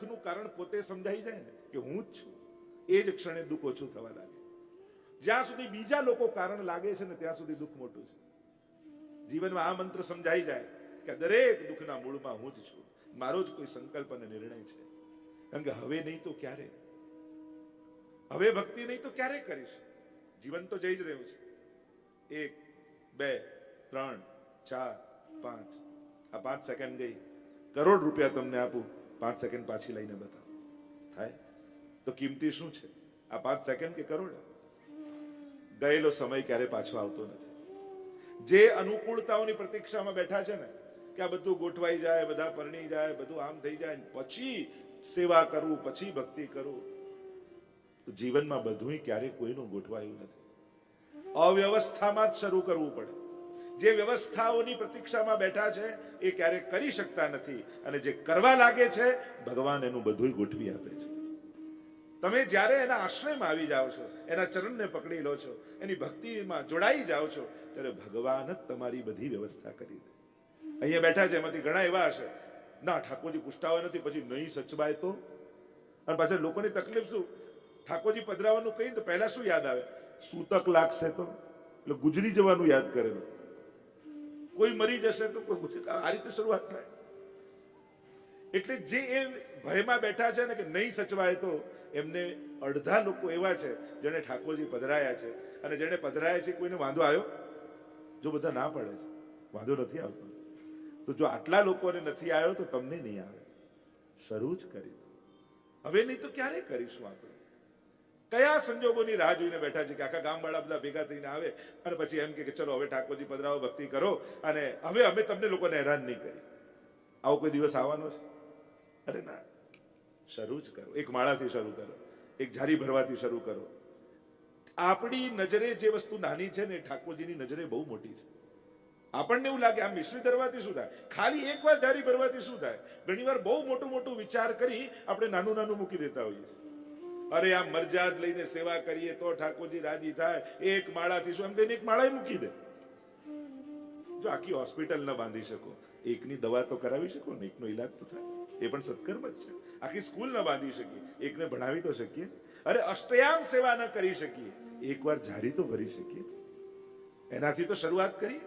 દુઃખનું કારણ પોતે સમજાઈ જાય ને કે હું જ છું. એ જ ક્ષણે દુઃખ ઓછું થવા લાગે. જ્યાં સુધી બીજા લોકો કારણ લાગે છે ને ત્યાં સુધી દુઃખ મોટું છે. જીવનમાં આ મંત્ર સમજાઈ જાય કે દરેક દુઃખના મૂળમાં હું જ છું. મારો જ કોઈ સંકલ્પ અને નિર્ણય છે. કારણ કે હવે નહીં તો ક્યારે? હવે ભક્તિ નહીં તો ક્યારે કરીશ? જીવન તો જઈ જ રહ્યું છે. એક, બે, ત્રણ, ચાર, પાંચ. આ પાંચ સેકન્ડ ગઈ. કરોડ રૂપિયા તમને આપું. પાંચ સેકન્ડ પાછી લઈને બતાવો. થાય? તો કિંમતી શું છે? આ પાંચ સેકન્ડ કે કરોડ? ગયેલો સમય ક્યારે પાછો આવતો નથી. જે અનુકૂળતાઓની પ્રતીક્ષામાં બેઠા છે ને, કે આ બધું ગોઠવાઈ જાય, બધા પરણી જાય, બધું આમ થઈ જાય પછી સેવા કરવું પછી ભક્તિ કરવું જીવનમાં બધું ક્યારેય કોઈનું ગોઠવાયું નથી. અવ્યવસ્થામાં જ શરૂ કરવું પડે. જે વ્યવસ્થાઓની પ્રતીક્ષામાં બેઠા છે, એ ક્યારેય કરી શકતા નથી. અને જે કરવા લાગે છે, ભગવાન એનું બધું ગોઠવી આપે છે. તમે જ્યારે એના આશ્રયમાં આવી જાઓ છો, એના ચરણને પકડી લો છો, એની ભક્તિમાં જોડાઈ જાઓ છો, ત્યારે ભગવાન જ તમારી બધી વ્યવસ્થા કરી દે. અહીંયા બેઠા છે, એમાંથી ઘણા એવા હશે. ના, ઠાકોરજી પૂછતા નથી, પછી નહીં સચવાય તો? અને પાછા લોકોની તકલીફ શું? ઠાકોરજી પધરાવાનું કહીને તો પહેલા શું યાદ આવે? સૂતક લાગશે તો? એટલે ગુજરી જવાનું યાદ કરેલું કોઈ મરી જશે તો કોઈ આ રીતે શરૂઆત થાય. એટલે જે એ ભયમાં બેઠા છે ને કે નહીં સચવાય તો એમને અડધા લોકો એવા છે જેને ઠાકોરજી પધરાયા છે. અને જેને પધરાયા છે કોઈને વાંધો આવ્યો? જો બધા ના પડે છે. વાંધો નથી આવતો. તો જો આટલા લોકોને નથી આવ્યો તો તમને નહીં આવે. શરૂ જ કરી હવે નહીં તો ક્યારે કરીશું આપણે? કયા સંજોગોની રાહ જોઈને બેઠા છે કે આખા ગામવાળા બધા ભેગા થઈને આવે અને પછી એમ કે ચલો હવે ઠાકોરજી પધરાવો, ભક્તિ કરો અને હવે અમે તમને લોકોને હેરાન નહીં કરી આવો કોઈ દિવસ આવવાનો છે? અરે ના. શરૂ જ કરો. એક માળાથી શરૂ કરો. એક જારી ભરવાથી શરૂ કરો. આપણી નજરે જે વસ્તુ નાની છે ને ઠાકોરજીની નજરે બહુ મોટી છે. આપણને એવું લાગે આ મિશ્રી ધરવાથી શું થાય? ખાલી એકવાર ધારી ભરવાથી શું થાય? ઘણીવાર બહુ મોટું મોટું વિચાર કરી આપણે નાનું નાનું મૂકી દેતા હોઈએ છીએ. અરે આ મરજાદ લઈને સેવા કરીએ તો ઠાકોરજી રાજી થાય. એક માળાથી શું? એમ કહીને એક માળા મૂકી દે. જો આખી હોસ્પિટલ ન બાંધી શકો. એકની દવા તો કરાવી શકો ને, એકનો ઈલાજ તો થાય. એ પણ સત્કર્મ જ છે. આખી સ્કૂલ ન બાંધી શકીએ. એકને ભણાવી તો શકીએ. અરે અષ્ટયામ સેવા ન કરી શકીએ. એકવાર જારી તો ભરી શકીએ. એનાથી તો શરૂઆત કરીએ.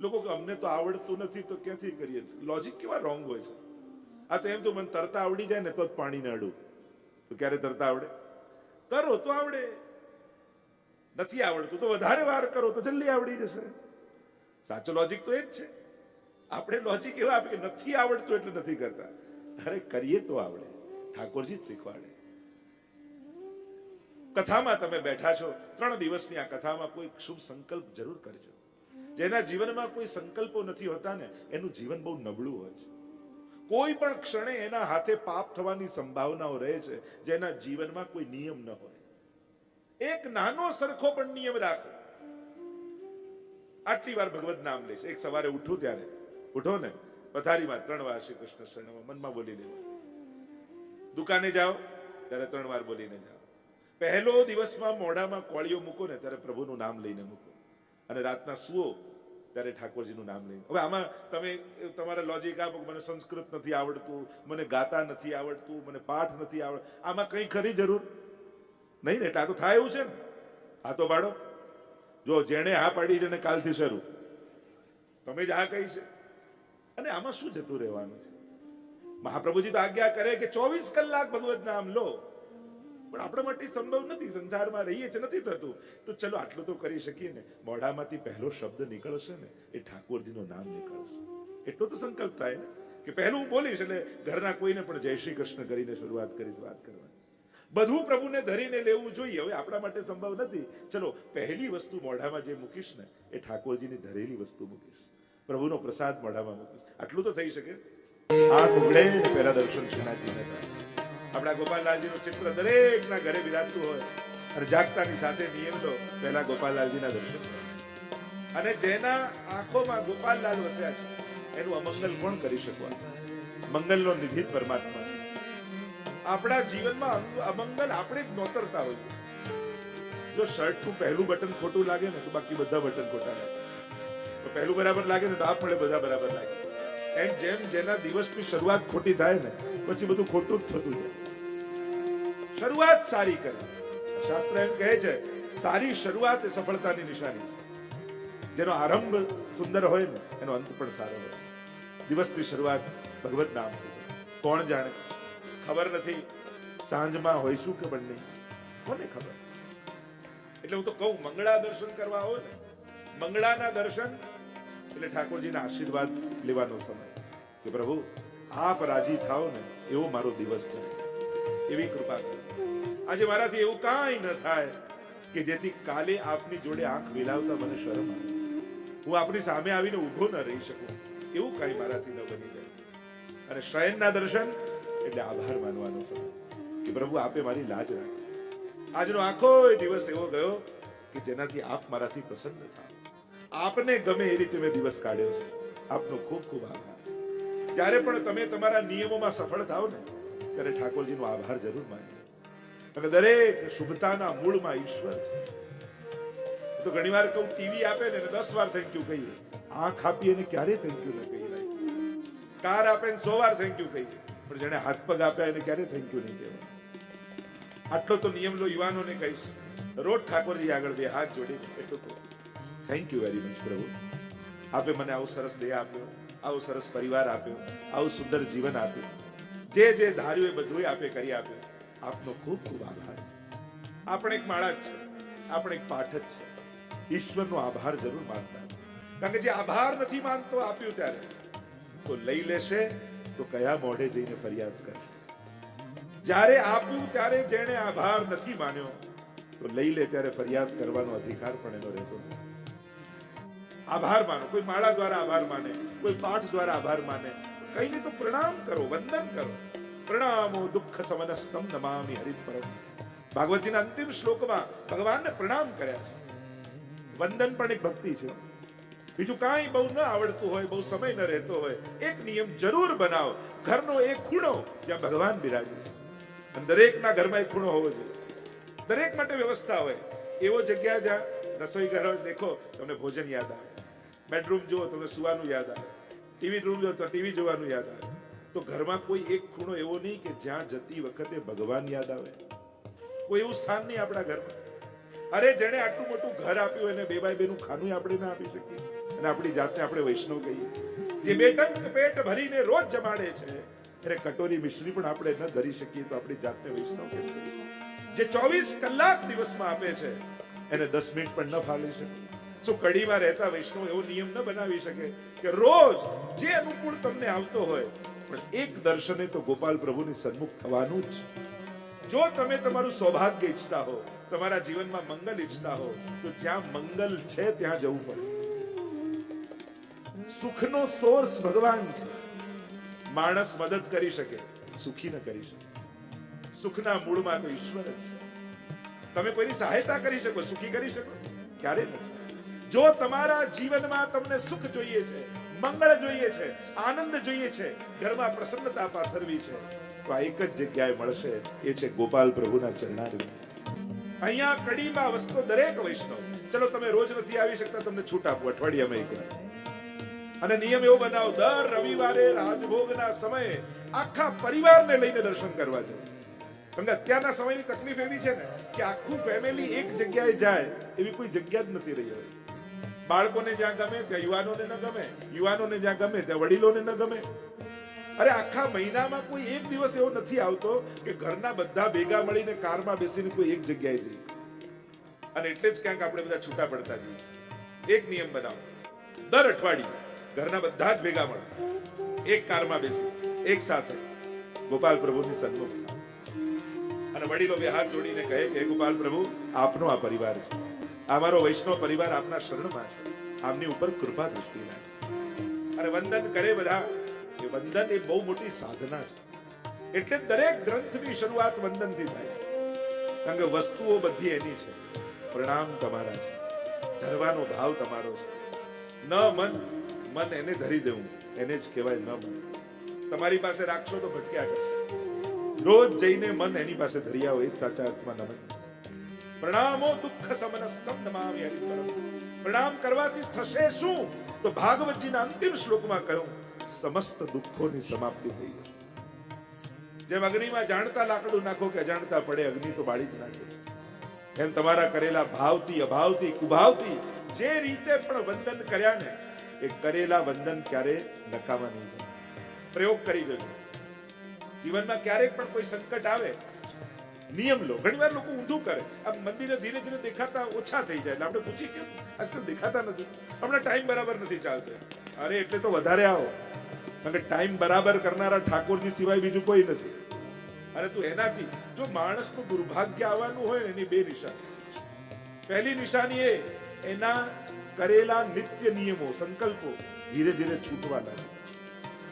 લોકો કે, અમને તો આવડતું નથી તો ક્યાંથી કરીએ? લોજિક કેવા રોંગ હોય છે? આ તો એમ તો મને તરતા આવડી જાય ને તો જ પાણી અડું. તો ક્યારે તરતા આવડે? કરો તો આવડે. નથી આવડતું તો વધારે વાર કરો તો જલ્દી આવડી જશે. સાચો લોજિક તો એ જ છે. આપણે લોજિક એવા આપે કે નથી આવડતું એટલે નથી કરતા. અરે કરીએ તો આવડે. ઠાકોરજી જ શીખવાડે. કથામાં તમે બેઠા છો, ત્રણ દિવસની આ કથામાં કોઈ શુભ સંકલ્પ જરૂર કરજો. જેના જીવનમાં કોઈ સંકલ્પો નથી હોતા ને એનું જીવન બહુ નબળું હોય છે. કોઈ પણ ક્ષણે એના હાથે પાપ થવાની સંભાવનાઓ રહે છે, જેના જીવનમાં કોઈ નિયમ ન હોય. એક નાનો સરખો પણ નિયમ રાખો. આટલી વાર ભગવત નામ લઈશ એક સવારે ઉઠું ત્યારે. ઉઠો ને. પથારીમાં ત્રણ વાર શ્રી કૃષ્ણ શરણમાં મનમાં બોલી લેવું દુકાને જાઓ, ત્યારે ત્રણ વાર બોલીને જાઓ. પહેલો દિવસમાં મોઢામાં કોળીઓ મૂકો ને, ત્યારે પ્રભુનું નામ લઈને મૂકો. અને રાતના સુવો ત્યારે ઠાકોરજીનું નામ લઈને. હવે આમાં તમે, તમારા લોજિક આપો મને સંસ્કૃત નથી આવડતું, મને ગાતા નથી આવડતું, મને પાઠ નથી આવડતું આમાં કંઈ ખરી જરૂર? નહીં ને આ તો થાય એવું છે ને. આ તો પાડો. જો જેણે હા પાડી છે ને કાલથી શરૂ. તમે જ હા કહી છે. અને આમાં શું જતું રહેવાનું છે? મહાપ્રભુજી તો આજ્ઞા કરે કે ચોવીસ કલાક ભગવત નામ લો. પણ આપણા માટે સંભવ નથી, સંસારમાં રહીએ છે નથી થતું. તો ચલો આટલું તો કરી શકીએ ને. મોઢામાંથી પહેલો શબ્દ નીકળશે ને, એ ઠાકોરજીનું નામ નીકળશે. એટલો તો સંકલ્પ થાય ને, કે પહેલું હું બોલીશ એટલે ઘરના કોઈને પણ જય શ્રી કૃષ્ણ કરીને શરૂઆત કરીશ વાત કરવાની. બધું પ્રભુને ધરીને લેવું જોઈએ, હવે આપણા માટે સંભવ નથી. ચલો, પહેલી વસ્તુ મોઢામાં જે મૂકીશ ને, એ ઠાકોરજીની ધરેલી વસ્તુ મૂકીશ. પ્રભુનો પ્રસાદ મોઢામાં મૂકીશ. આટલું તો થઈ શકે. આ ઉઘડે પહેલા દર્શન શ્રીનાથજીને થાય. આપણા ગોપાલલાલજીનું ચિત્ર દરેકના ઘરે બિરાજતું હોય અને જાગતાની સાથે નિયમ તો પહેલા ગોપાલલાલજીના દર્શન અને જેના આંખોમાં ગોપાલલાલ વસ્યા છે, એનું અમંગલ કોણ કરી શકવા? મંગલનો નિધિ પરમાત્મા છે. આપણા જીવનમાં અમંગલ આપણે જ નોતરતા હોઈએ જો શર્ટનું પહેલું બટન ખોટું લાગે ને, તો બાકી બધા બટન ખોટા લાગે. તો પહેલું બરાબર લાગે ને, તો આપડે બધા બરાબર લાગે. એમ જેમ જેના દિવસની શરૂઆત ખોટી થાય ને, પછી બધું ખોટું જ થતું જાય. શરૂઆત સારી કરે. શાસ્ત્ર એમ કહે છે, સારી શરૂઆત એ સફળતાની નિશાની છે. જેનો આરંભ સુંદર હોય ને, એનો અંત પણ સારો હોય. દિવસની શરૂઆત ભગવત નામ કોણ જાણે? ખબર નથી. સાંજમાં હોઈશું કે બંને? કોને ખબર? એટલે હું તો કહું, મંગળા દર્શન કરવા આવો ને. મંગળાના દર્શન, એટલે ઠાકોરજીના આશીર્વાદ લેવાનો સમય. કે પ્રભુ, આપ રાજી થાઓ ને, એવો મારો દિવસ છે. એવી કૃપા કરો. આજે મારાથી એવું કાંઈ ન થાય કે જેથી કાલે આપની જોડે આંખ મિલાવતા મને શરમ આવે. હું આપની સામે આવીને ઊભો ન રહી શકું. એવું કાંઈ મારાથી ન બની જાય. અને શયનના દર્શન એટલે આભાર માનવાનો સમય. કે પ્રભુ, આપે મારી લાજ રાખી. આજનો આખો દિવસ એવો ગયો કે જેનાથી આપ મારાથી પ્રસન્ન થાય આપને ગમે એ રીતે મેં દિવસ કાઢ્યો છે. આપનો ખૂબ ખૂબ આભાર. જ્યારે પણ તમે તમારા નિયમોમાં સફળ થાવ ને ત્યારે ઠાકોરજીનો આભાર જરૂર માનજો દરેક શુભતાના મૂળમાં ઈશ્વર છે. તો ઘણી વાર કહું ટીવી આપે ને દસ વાર થેન્ક યુ કહીએ. આંખ આપીએ ને ક્યારે થેન્ક યુ ન કહીએ કાર આપે ને સો વાર થેન્ક યુ કહીએ. પણ જેને હાથ પગ આપ્યા એને ક્યારે થેન્ક યુ નહીં કહેવાય? આટલો તો નિયમ લો યુવાનોને કહીશ. રોજ ઠાકોરજી આગળ બે હાથ જોડી એટલું તો થેન્ક યુ વેરી મચ પ્રભુ. આપે મને આવું સરસ દેહ આપ્યો, આવો સરસ પરિવાર આપ્યો, આવું સુંદર જીવન આપ્યું. જે જે ધાર્યું એ બધું આપે, કરી આપ્યું આપનો ખૂબ ખૂબ આભાર. આપણે એક માળા જ છે. આપણે એક પાઠ જ છે. ઈશ્વરનો આભાર જરૂર માનતા. કારણ કે જે આભાર નથી માનતો આપ્યું ત્યારે, તો લઈ લેશે, તો કયા મોઢે જઈને ફરિયાદ કરશે? જ્યારે આપ્યું ત્યારે જેણે આભાર નથી માન્યો, તો લઈ લે ત્યારે ફરિયાદ કરવાનો અધિકાર પણ એનો રહેતો આભાર માનો. કોઈ માળા દ્વારા આભાર માને, કોઈ પાઠ દ્વારા આભાર માને કઈ નહીં તો પ્રણામ કરો, વંદન કરો. પ્રણામો દુઃખ સમનસ્તમ નમામિ હરિપરમ. ભાગવતજીના અંતિમ શ્લોકમાં ભગવાનને પ્રણામ કર્યા છે. વંદન પણ એક ભક્તિ છે. બીજું કાંઈ બહુ ન આવડતું હોય, બહુ સમય ન રહેતો હોય, એક નિયમ જરૂર બનાવો. ઘરનો એક ખૂણો જ્યાં ભગવાન બિરાજે છે. દરેકના ઘરમાં એક ખૂણો હોવો જોઈએ. દરેક માટે વ્યવસ્થા હોય. એવો જગ્યા જ્યાં રસોઈ ઘર દેખો, તમને ભોજન યાદ આવે. બેડરૂમ જુઓ, તમને સુવાનું યાદ આવે. ટીવી રૂમ તો ટીવી જોવાનું યાદ આવે. તો ઘરમાં કોઈ એક ખૂણો એવો નહીં કે જ્યાં જતી વખતે ભગવાન યાદ આવે. કોઈ એવું સ્થાન નહીં આપણા ઘરમાં. અરે, જેણે આટલું મોટું ઘર આપ્યું એને બે બાય બેનું ખાનું આપણે ના આપી શકીએ. અને આપણી જાતને આપણે વૈષ્ણવ કહીએ. જે બેટંક પેટ ભરીને રોજ જમાડે છે, એને કટોરી મિશ્રી પણ આપણે ન ધરી શકીએ તો આપણી જાતને વૈષ્ણવ કહીએ જે ચોવીસ કલાક દિવસમાં આપે છે, એને દસ મિનિટ પણ ન ફાવી શકે શું કડીમાં રહેતા વૈષ્ણવ એવો નિયમ ન બનાવી શકે કે રોજ જે અનુકૂળ તમને આવતો હોય, પણ એક દર્શને તો ગોપાલ પ્રભુની સન્મુખ થવાનું જ. જો તમે તમારું સૌભાગ્ય ઈચ્છતા હો, તમારા જીવનમાં મંગલ ઈચ્છતા હો, તો જ્યાં મંગલ છે ત્યાં જવું પડે. સુખનો સોર્સ ભગવાન છે. માણસ મદદ કરી શકે, સુખી ન કરી શકે. સુખના મૂળમાં તો ઈશ્વર જ છે. તમે કોઈની સહાયતા કરી શકો, સુખી કરી શકો? ક્યારે નથી. જો તમારા જીવનમાં તમને સુખ જોઈએ છે, મંગળ જોઈએ છે, આનંદ જોઈએ છે, ઘરમાં પ્રસન્નતા પાથરવી છે, તો આ એક જ જગ્યાએ મળશે, એ છે ગોપાલ પ્રભુના ચરણારવિંદ અહીંયા કડીમાં વસતો દરેક વૈષ્ણવ, ચલો તમે રોજ નથી આવી શકતા, તમને છૂટ આપું, અઠવાડિયામાં એક વાર. અને નિયમ એવો બનાવો, દર રવિવારે રાજભોગના સમયે આખા પરિવારને લઈને દર્શન કરવા જાવ કે અત્યારના સમયની તકલીફ એવી છે ને, કે આખું ફેમિલી એક જગ્યાએ જાય, એવી કોઈ જગ્યા જ નથી રહી હવે. બાળકોને જ્યાં ગમે ત્યાં યુવાનોને ન ગમે, યુવાનોને જ્યાં ગમે ત્યાં વડીલોને ન ગમે. અરે આખા મહિનામાં કોઈ એક દિવસ એવો નથી આવતો કે ઘરના બધા ભેગા મળીને કારમાં બેસીને કોઈ એક જગ્યાએ જઈએ. અને એટલે જ ક્યાંક આપણે બધા છૂટા પડતા જઈએ એક નિયમ બનાવો. દર અઠવાડિયે ઘરના બધા જ ભેગા મળે. એક કારમાં બેસી એક સાથે. ગોપાલ પ્રભુની સન્મુખ. અને વડીલો બે હાથ જોડીને કહે કે ગોપાલ પ્રભુ, આપનો આ પરિવાર છે. આ મારો વૈષ્ણવ પરિવાર આપના શરણમાં છે. આમની ઉપર કૃપા દ્રષ્ટિ રાખે. અને વંદન કરે બધા એ વંદન એ બહુ મોટી સાધના છે. એટલે દરેક ગ્રંથની શરૂઆત વંદનથી થાય છે. કારણ કે વસ્તુઓ બધી એની છે. પ્રણામ તમારા છે. ધરવાનો ભાવ તમારો છે. ન મન મન એને ધરી દેવું. એને જ કહેવાય ન મન. તમારી પાસે રાખશો તો ભટક્યા કરશે. રોજ જઈને મન એની પાસે ધરી આવો એ સાચા અર્થમાં નમન પ્રણામો દુઃખ સમનસ્તમ નમામિ હરિપરમ પ્રણામ કરવાથી થશે શું? તો ભાગવતજીના અંતિમ શ્લોકમાં કહ્યું, સમસ્ત દુઃખોની સમાપ્તિ થઈ જશે જેમ અગ્નિમાં જાણતા લાકડું નાખો કે અજાણતા પડે, અગ્નિ તો બાળી જ નાખે. એમ તમારા કરેલા ભાવથી, અભાવથી, કુભાવથી, જે રીતે પણ વંદન કર્યા ને, એ કરેલા વંદન ક્યારે નકામા નહીં પ્રયોગ કરી જોજો. જીવનમાં ક્યારેક પણ કોઈ સંકટ આવે, નિયમ લો. ઘણી વાર લોકો ઊંધું કરે. મંદિરે ધીરે ધીરે દેખાતા ઓછા થઈ જાય. આપણે પૂછી કેમ? આજકાલ દેખાતા નથી. હમણાં ટાઈમ બરાબર નથી ચાલતો. અરે, એટલે તો વધારે આવો. કારણ કે ટાઈમ બરાબર કરનારા ઠાકોરજી સિવાય બીજું કોઈ નથી. અરે, તું એનાથી, જો માણસનું દુર્ભાગ્ય આવવાનું હોય એની બે નિશાની. પહેલી નિશાની એ, એના કરેલા નિત્ય નિયમો, સંકલ્પો ધીરે ધીરે છૂટવા લાગે.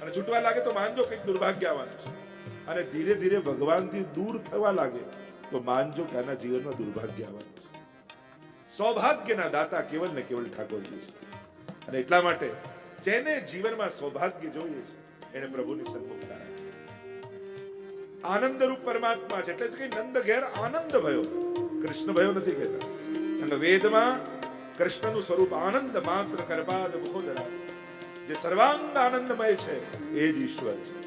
અને છૂટવા લાગે તો માનજો કંઈક દુર્ભાગ્ય આવવાનું છે. અને ધીરે ધીરે ભગવાનથી દૂર થવા લાગે. તો માનજો કે આના જીવનમાં દુર્ભાગ્ય આવવાનું સૌભાગ્યના દાતા કેવલ ને કેવલ ઠાકોરજી છે. અને એટલા માટે જેને જીવનમાં સૌભાગ્ય જોઈએ છે એને પ્રભુની સન્મુખતા આનંદ રૂપ પરમાત્મા છે, એટલે કઈ નંદ ઘેર આનંદ ભયો. કૃષ્ણ ભયો નથી કહેતા. કે વેદમાં કૃષ્ણનું સ્વરૂપ આનંદ માત્ર કરબાદ મુખોદરા જે સર્વાંગ આનંદમય છે, એ જ ઈશ્વર છે.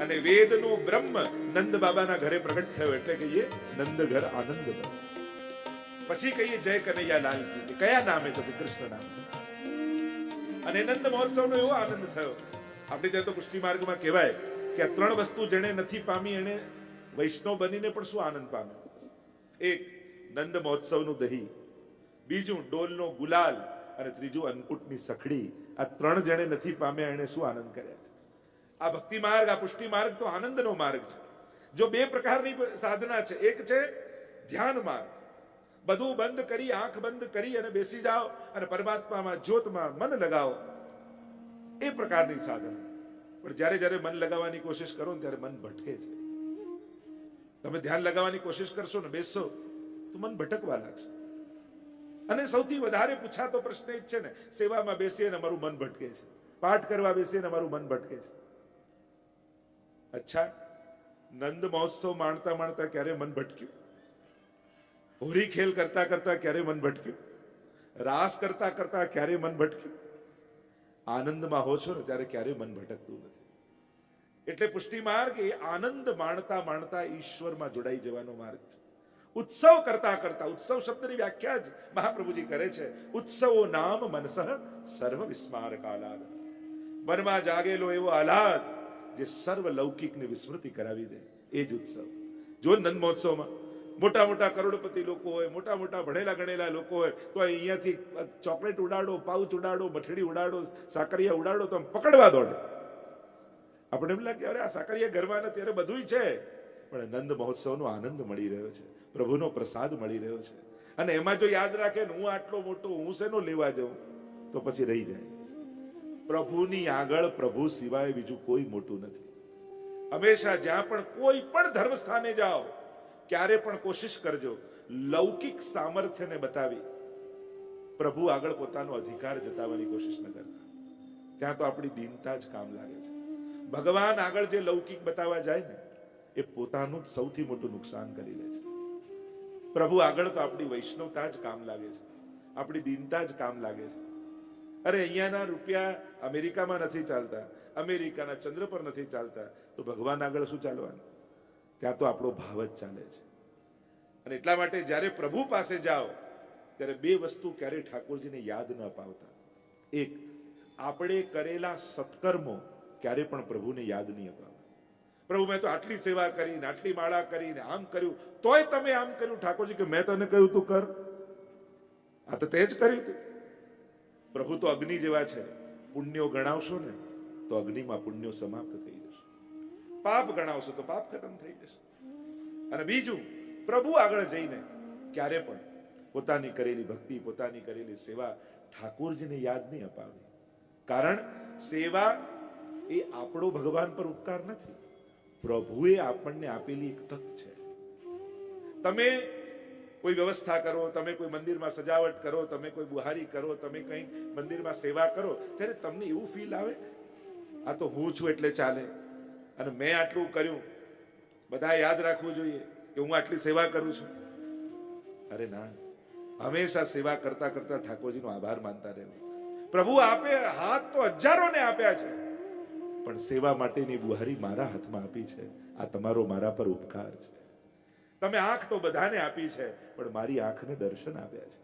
અને વેદનો બ્રહ્મ નંદ બાબાના ઘરે પ્રગટ થયો એટલે કહીએ નંદ ઘર આનંદ પછી કહીએ, જય કનૈયા લાલ કી કયા નામે તો કૃષ્ણ નામ? અને નંદ મહોત્સવનો એવો આનંદ થયો. આપણે ત્યાં તો પુષ્ટિ માર્ગમાં કહેવાય કે આ ત્રણ વસ્તુ જેણે નથી પામી એને વૈષ્ણવ બનીને પણ શું આનંદ પામ્યો? એક, નંદ મહોત્સવનું દહીં. બીજું, ડોલનો ગુલાલ. અને ત્રીજું અન્નકૂટની સખડી. આ ત્રણ જેણે નથી પામ્યા એને શું આનંદ કર્યા છે? આ ભક્તિ માર્ગ, આ પુષ્ટિ માર્ગ તો આનંદનો માર્ગ છે. જો બે પ્રકારની સાધના છે. એક છે ધ્યાન માર્ગ. બધું બંધ કરી, આંખ બંધ કરી અને બેસી જાઓ અને પરમાત્મામાં જ્યોતમાં મન લગાવો. એ પ્રકારની સાધના. પણ જ્યારે જ્યારે મન લગાવવાની કોશિશ કરો ને ત્યારે મન ભટકે છે. તમે ધ્યાન લગાવવાની કોશિશ કરશો ને બેસશો, તો મન ભટકવા લાગશે. અને સૌથી વધારે પૂછાતો પ્રશ્ન એ જ છે ને, સેવામાં બેસીએ ને અમારું મન ભટકે છે. પાઠ કરવા બેસીએ ને અમારું મન ભટકે છે. અચ્છા, નંદ મહોત્સવ માણતા માણતા ક્યારે મન ભટક્યું? હોરી ખેલ કરતા કરતા ક્યારે મન ભટક્યું? રાસ કરતા કરતા ક્યારે મન ભટક્યું? આનંદમાં હો છો ને ત્યારે ક્યારે મન ભટકતું નથી. એટલે પુષ્ટિ માર્ગ એ આનંદ માણતા માણતા ઈશ્વરમાં જોડાઈ જવાનો માર્ગ છે. ઉત્સવ કરતા કરતા, ઉત્સવ શબ્દની વ્યાખ્યા જ મહાપ્રભુજી કરે છે. ઉત્સવો નામ મનસઃ સર્વ વિસ્માર કાલાદ મનમાં જાગેલો એવો આહલાદ. જે સર્વ લૌકિકને વિસ્મૃતિ કરાવી દે, એ જ ઉત્સવ. જો નંદ મહોત્સવમાં મોટા મોટા કરોડપતિ લોકો હોય, મોટા મોટા ભણેલા ગણેલા લોકો હોય, તો અહીંયાથી ચોકલેટ ઉડાડો, પાઉચ ઉડાડો, મઠડી ઉડાડો, સાકરિયા ઉડાડો, તો પકડવા દોડે. આપણે એમ લાગે, અરે આ સાકરિયા ઘરમાં અત્યારે બધું છે. પણ નંદ મહોત્સવનો આનંદ મળી રહ્યો છે, પ્રભુનો પ્રસાદ મળી રહ્યો છે. અને એમાં જો યાદ રાખે ને હું આટલો મોટો હું શેનો લેવા જાઉં, તો પછી રહી જાય. પ્રભુની આગળ પ્રભુ સિવાય બીજું કોઈ મોટું નથી. હંમેશા જ્યાં પણ કોઈ પણ ધર્મ સ્થાને જાઓ, ક્યારે પણ કોશિશ કરજો, લૌકિક સામર્થ્યને બતાવી. પ્રભુ આગળ પોતાનો અધિકાર જતાવવાની કોશિશ ન કરતા ત્યાં તો આપણી દીનતા જ કામ લાગે છે. ભગવાન આગળ જે લૌકિક બતાવવા જાય ને, એ પોતાનું સૌથી મોટું નુકસાન કરી લે છે. પ્રભુ આગળ તો આપણી વૈષ્ણવતા જ કામ લાગે છે. આપણી દીનતા જ કામ લાગે છે. અરે, અહીંયાના રૂપિયા અમેરિકામાં નથી ચાલતા. અમેરિકાના ચંદ્ર પર નથી ચાલતા. તો ભગવાન આગળ શું ચાલવાનું? ત્યાં તો આપણો ભાવ જ ચાલે છે. અને એટલા માટે જ્યારે પ્રભુ પાસે જાઓ, ત્યારે બે વસ્તુ ક્યારેય ઠાકોરજીને યાદ ન અપાવતા એક, આપણે કરેલા સત્કર્મો ક્યારે પણ પ્રભુને યાદ નહીં અપાવતા. પ્રભુ, મેં તો આટલી સેવા કરીને આટલી માળા કરીને આમ કર્યું. તોય તમે આમ કર્યું. ઠાકોરજી કે, મેં તને કહ્યું તું કર. આ તો તે જ કર્યું તું. પ્રભુ તો અગ્નિ જેવા છે. પુણ્યો ગણાવશો ને, તો અગ્નિમાં પુણ્યો સમાપ્ત થઈ જશે. પાપ ગણાવશો તો પાપ ખતમ થઈ જશે. અને બીજું, પ્રભુ આગળ જઈને ક્યારે પણ પોતાની કરેલી ભક્તિ, પોતાની કરેલી સેવા ઠાકોરજીને યાદ નહીં અપાવી. કારણ સેવા એ આપણો ભગવાન પર ઉપકાર નથી. પ્રભુએ આપણને આપેલી એક તક છે. તમે કોઈ વ્યવસ્થા કરો, તમે કોઈ મંદિરમાં સજાવટ કરો, તમે કોઈ બુહારી કરો, તમે કંઈ મંદિરમાં સેવા કરો, ત્યારે તમને એવું ફીલ આવે, આ તો હું છું એટલે ચાલે. અને મેં આટલું કર્યું. બધા યાદ રાખવું જોઈએ કે હું આટલી સેવા કરું છું. અરે ના. હંમેશા સેવા કરતા કરતા ઠાકોરજીનો આભાર માનતા રહેવું. પ્રભુ, આપે હાથ તો હજારોને આપ્યા છે. પણ સેવા માટેની બુહારી મારા હાથમાં આપી છે. આ તમારો મારા પર ઉપકાર છે. તમે આંખ તો બધાને આપી છે, પણ મારી આંખને દર્શન આપ્યા છે.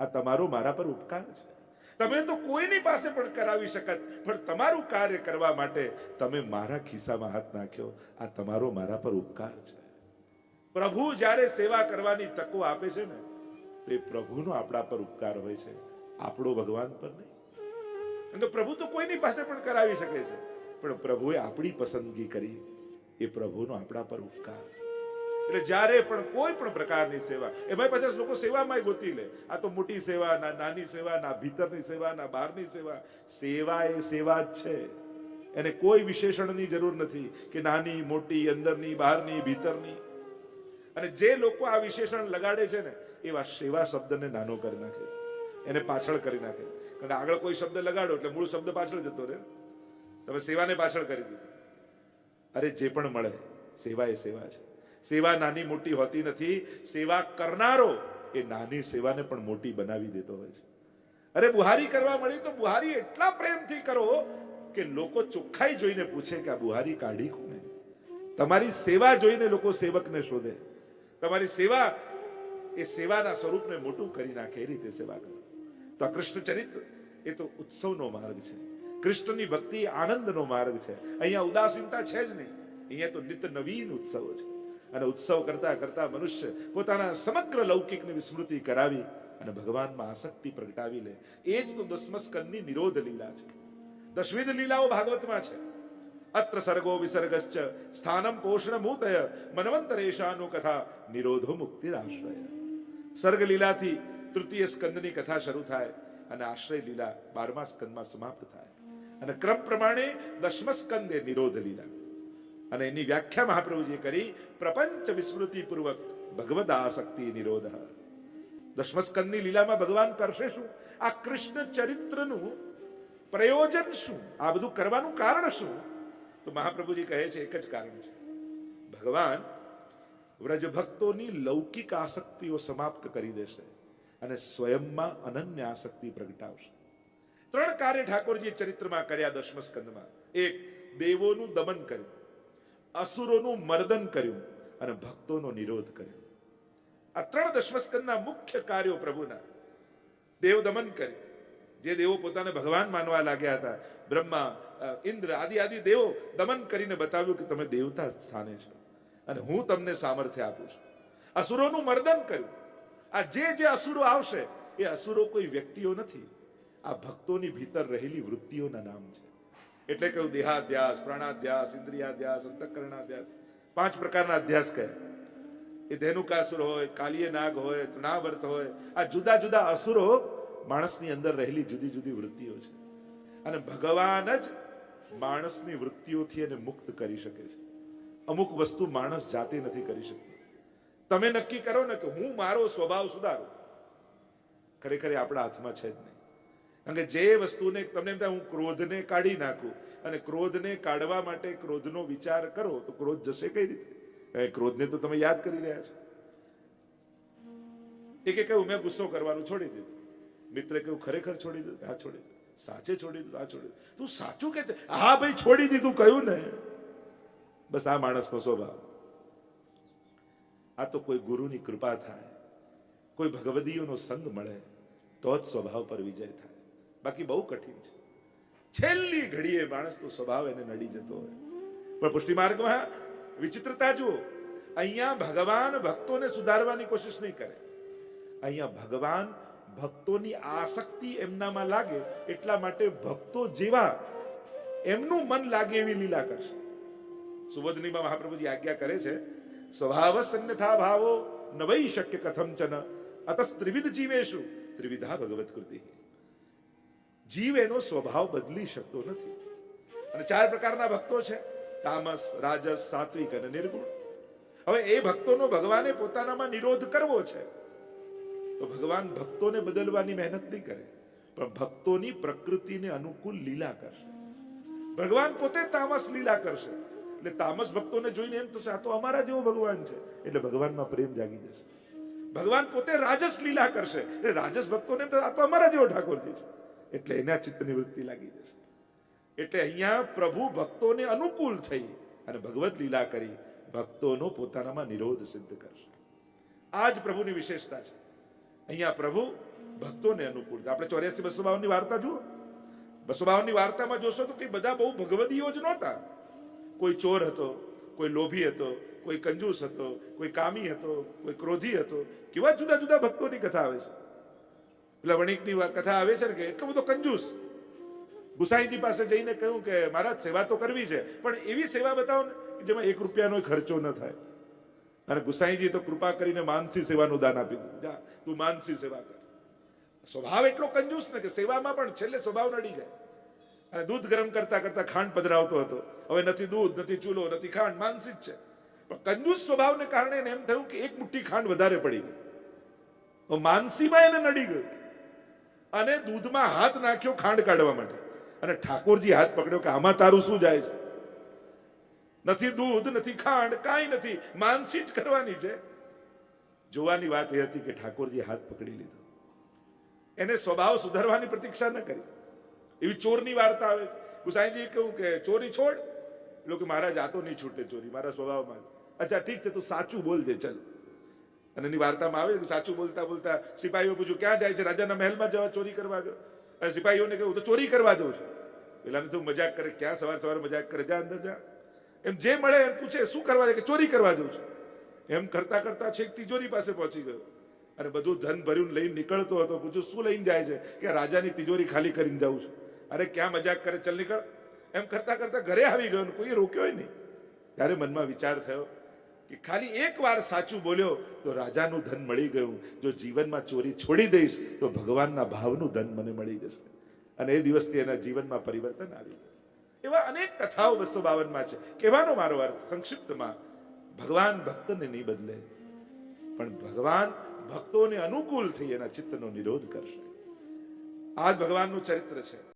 આ તમારો મારા પર ઉપકાર છે. તમે તો કોઈની પાસે પણ કરાવી શકત, પણ તમારું કાર્ય કરવા માટે તમે મારા ખિસ્સામાં હાથ નાખ્યો. આ તમારો મારા પર ઉપકાર છે. પ્રભુ જ્યારે સેવા કરવાની તકો આપે છે ને, તો એ પ્રભુનો આપણા પર ઉપકાર હોય છે. આપણો ભગવાન પર નહીં. તો પ્રભુ તો કોઈની પાસે પણ કરાવી શકે છે. પણ પ્રભુએ આપણી પસંદગી કરી. એ પ્રભુનો આપણા પર ઉપકાર. એટલે જ્યારે પણ કોઈ પણ પ્રકારની સેવા એમાં પચાસ લોકો સેવામાં ગોતી લે. આ તો મોટી સેવા, ના નાની સેવા, ના ભીતરની સેવા, ના બહારની સેવા. સેવા એ સેવા જ છે. એને કોઈ વિશેષણની જરૂર નથી કે નાની, મોટી, અંદરની, બહારની, ભીતરની. અને જે લોકો આ વિશેષણ લગાડે છે ને, એવા સેવા શબ્દને નાનો કરી નાખે એને પાછળ કરી નાખે. કારણ આગળ કોઈ શબ્દ લગાડો એટલે મૂળ શબ્દ પાછળ જતો રહે. તમે સેવાને પાછળ કરી દીધી. અરે જે પણ મળે, સેવા એ સેવા છે. સેવા નાની મોટી હોતી નથી. સેવા કરનારો એ નાની સેવાને પણ મોટી બનાવી દેતો હોય છે. અરે બુહારી કરવા મળી તો બુહારી એટલા પ્રેમથી કરો કે લોકો ચોખ્ખાઈ જોઈને પૂછે કે આ બુહારી કાઢી કોને? તમારી સેવા જોઈને લોકો સેવકને શોધે. તમારી સેવા એ સેવાના સ્વરૂપને મોટું કરી નાખે, એ રીતે સેવા કરો. તો આ કૃષ્ણ ચરિત્ર એ તો ઉત્સવનો માર્ગ છે. કૃષ્ણની ભક્તિ આનંદનો માર્ગ છે. અહીંયા ઉદાસીનતા છે જ નહીં. અહીંયા તો નિત નવીન ઉત્સવો છે. અને ઉત્સવ કરતા કરતા મનુષ્ય પોતાના સમગ્ર લૌકિકની વિસ્મૃતિ કરાવી અને ભગવાનમાં આસક્તિ પ્રગટાવી લે. એ જ તો દસમસ્કંદની નિરોધ લીલા છે. દશવિધ લીલાઓ ભાગવતમાં છે. અત્ર સર્ગો વિસર્ગશ્ચ સ્થાનમ પોષણમૂતય મનવંતરેશાનું કથા નિરોધો મુક્તિરાશ્રય. સર્ગ લીલાથી તૃતીય સ્કંદની કથા શરૂ થાય અને આશ્રય લીલા બારમા સ્કંદમાં સમાપ્ત થાય. અને ક્રમ પ્રમાણે દશમ સ્કંદે નિરોધ લીલા. અને એની વ્યાખ્યા મહાપ્રભુજીએ કરી, પ્રપંચ વિસ્મૃતિ પૂર્વક ભગવદ આસક્તિ નિરોધ. દશમસ્કંદની લીલામાં ભગવાન કરશે શું? આ કૃષ્ણ ચરિત્રનું પ્રયોજન શું? આ બધું કરવાનું કારણ શું? તો મહાપ્રભુજી કહે છે, એક જ કારણ છે. ભગવાન વ્રજ ભક્તોની લૌકિક આસક્તિઓ સમાપ્ત કરી દેશે અને સ્વયંમાં અનન્ય આસક્તિ પ્રગટાવશે. ત્રણ કાર્ય ઠાકોરજીએ ચરિત્રમાં કર્યા દશમસ્કંદમાં. એક, દેવોનું દમન કર્યું. અસુરોનું મર્દન કર્યું અને ભક્તોનો નિરોધ કર્યો. આ ત્રણ દશમસ્કંદના મુખ્ય કાર્યો પ્રભુના. દેવ દમન કર્યું. જે દેવો પોતાને ભગવાન માનવા લાગ્યા હતા. બ્રહ્મા ઇન્દ્ર, આદિ આદિ દેવો દમન કરીને બતાવ્યું કે તમે દેવતા સ્થાને છો. અને હું તમને સામર્થ્ય આપું છું. અસુરોનું મર્દન કર્યું. આ જે જે અસુરો આવશે, એ અસુરો કોઈ વ્યક્તિઓ નથી. આ ભક્તોની ભીતર રહેલી વૃત્તિઓના નામ છે. એટલે કહ્યું દેહાધ્યાસ, પ્રાણાધ્યાસ, ઇન્દ્રિયાધ્યાસ, અંતકરણાધ્યાસ. પાંચ પ્રકારના અધ્યાસ કહે. એ ધેનુકાસુર હોય, કાલીય નાગ હોય, તૃણાવર્ત હોય, આ જુદા જુદા અસુરો માણસની અંદર રહેલી જુદી જુદી વૃત્તિઓ છે. અને ભગવાન જ માણસની વૃત્તિઓથી એને મુક્ત કરી શકે છે. અમુક વસ્તુ માણસ જાતે નથી કરી શકતો. તમે નક્કી કરો ને કે હું મારો સ્વભાવ સુધારું. ખરેખર આપણા હાથમાં છે જ નહીં. કારણ કે જે વસ્તુને તમને એમ થાય હું ક્રોધને કાઢી નાખું અને ક્રોધને કાઢવા માટે ક્રોધનો વિચાર કરો તો ક્રોધ જશે કઈ રીતે? ક્રોધને તો તમે યાદ કરી રહ્યા છો. એકે કહ્યું, મેં ગુસ્સો કરવાનું છોડી દીધું. મિત્રે કહ્યું, ખરેખર છોડી દીધું? હા, છોડી સાચે છોડી દીધું? આ છોડી તું સાચું કે હા, ભાઈ, છોડી દીધું, કહ્યું ને. બસ આ માણસનો સ્વભાવ. આ તો કોઈ ગુરુની કૃપા થાય, કોઈ ભગવદીઓનો સંગ મળે, તો જ સ્વભાવ પર વિજય થાય. બાકી બહુ કઠિન છે. છેલ્લી ઘડીએ માણસનો સ્વભાવ એને નડી જતો હોય. પણ પુષ્ટિ માર્ગમાં વિચિત્રતા જુઓ, અહીંયા ભગવાન ભક્તોને સુધારવાની કોશિશ નહીં કરે. અહીંયા ભગવાન ભક્તોની આસક્તિ એમનામાં લાગે, એટલા માટે ભક્તો જેવા એમનું મન લાગે એવી લીલા કરશે. સુબોધનીમાં મહાપ્રભુજી આજ્ઞા કરે છે સ્વભાવ સન્યથા ભાવો ન વૈ શક્ય કથમચન અત ત્રિવિધ જીવેશુ ત્રિવિધા ભગવત કૃતિ. જીવ એનો સ્વભાવ બદલી શકતો નથી. અને ચાર પ્રકારના ભક્તો છે. તામસ, રાજસ, સાત્વિક અને નિર્ગુણ. હવે એ ભક્તોનો ભગવાને પોતાનામાં નિરોધ કરવો છે. તો ભગવાન ભક્તોને બદલવાની મહેનત નહીં કરે, પણ ભક્તોની પ્રકૃતિને અનુકૂળ લીલા કરશે. ભગવાન પોતે તામસ લીલા કરશે. એટલે તામસ ભક્તોને જોઈને એમ થશે, આ તો અમારા જેવો ભગવાન છે. એટલે ભગવાનમાં પ્રેમ જાગી જશે. ભગવાન પોતે રાજસ લીલા કરશે. એટલે રાજસ ભક્તોને તો આ તો અમારા જેવો ઠાકોરજી છે. એટલે એના ચિત્તની વૃત્તિ લાગી જશે. એટલે અહીંયા પ્રભુ ભક્તોને અનુકૂળ થઈ અને ભગવત લીલા કરી ભક્તોનો પોતાનામાં નિરોધ સિદ્ધ કરશે. આ જ પ્રભુની વિશેષતા છે. અહીંયા પ્રભુ ભક્તોને અનુકૂળ છે. આપણે ચોર્યાસી બસો બાવનની વાર્તા જુઓ. બસો બાવનની વાર્તામાં જોશો તો કે બધા બહુ ભગવદીઓ જ નહોતા. કોઈ ચોર હતો, કોઈ લોભી હતો, કોઈ કંજૂસ હતો, કોઈ કામી હતો, કોઈ ક્રોધી હતો. કેવા જુદા જુદા ભક્તોની કથા આવે છે. પેલા વણિકની કથા આવે છે ને કે એટલો બધો કંજૂસ. ગુસાઈજી પાસે જઈને કહ્યું કે, મહારાજ, સેવા તો કરવી છે, પણ એવી સેવા બતાવો ને જેમાં એક રૂપિયાનો ખર્ચો ન થાય. અને ગુસાઈજી તો કૃપા કરીને માનસી સેવાનું દાન આપી દીધું. જા, તું માનસી સેવા કર. સ્વભાવ એટલો કંજૂસ ને કે સેવામાં પણ છેલ્લે સ્વભાવ નડી જાય. અને દૂધ ગરમ કરતા કરતા ખાંડ પધરાવતો હતો. હવે નથી દૂધ, નથી ચૂલો, નથી ખાંડ, માનસી જ છે. પણ કંજૂસ સ્વભાવને કારણે એમ થયું કે એક મુઠ્ઠી ખાંડ વધારે પડી ગઈ. માનસીમાં એને નડી ગયું. અને દૂધમાં હાથ નાખ્યો ખાંડ કાઢવા માટે. અને ઠાકોરજી હાથ પકડ્યો કે આમાં તારું શું જાય છે? નથી દૂધ, નથી ખાંડ, કાંઈ નથી. માનસી જ કરવાની છે. જોવાની વાત એ હતી કે ઠાકોરજી હાથ પકડી લીધો. એને સ્વભાવ સુધારવાની પ્રતીક્ષા ન કરી. એવી ચોરની વાર્તા આવે છે. ગુસાઈજી કહ્યું કે, ચોરી છોડ. એટલે કે મારા જાતો નહીં છૂટે ચોરી, મારા સ્વભાવમાં અચ્છા, ઠીક છે, તું સાચું બોલજે, ચાલ. અને એની વાર્તામાં આવે સાચું બોલતા બોલતા સિપાહીઓ પૂછ્યું, ક્યાં જાય છે? રાજાના મહેલમાં જવા ચોરી કરવા ગયો? અને સિપાહીઓને કહ્યું તો ચોરી કરવા જવું છે. પેલાને તો મજાક કરે, ક્યાં સવાર સવાર મજાક કરે? જા, અંદર જા. એમ જે મળે એમ પૂછે, શું કરવા જાય કે ચોરી કરવા જવું છે. એમ કરતા કરતા છેક તિજોરી પાસે પહોંચી ગયો. અને બધું ધન ભર્યું લઈને નીકળતો હતો. પૂછ્યું, શું લઈને જાય છે? કે રાજાની તિજોરી ખાલી કરીને જાઉં છું. અરે, ક્યાં મજાક કરે? ચલ નીકળ. એમ કરતા કરતા ઘરે આવી ગયો કોઈ રોક્યો નહીં. ત્યારે મનમાં વિચાર થયો કે ખાલી એક વાર સાચું બોલ્યો તો રાજાનું ધન મળી ગયું. જો જીવનમાં ચોરી છોડી દઈશ, તો ભગવાનના ભાવનું ધન મને મળી જશે. અને એ દિવસથી એના જીવનમાં પરિવર્તન આવી ગયું. એવા અનેક કથાઓ બસો બાવનમાં છે. કહેવાનો મારો અર્થ, સંક્ષિપ્તમાં, ભગવાન ભક્તને નહીં બદલે, પણ ભગવાન ભક્તોને અનુકૂળ થઈ એના ચિત્તનો નિરોધ કરશે. આ જ ભગવાનનું ચરિત્ર છે.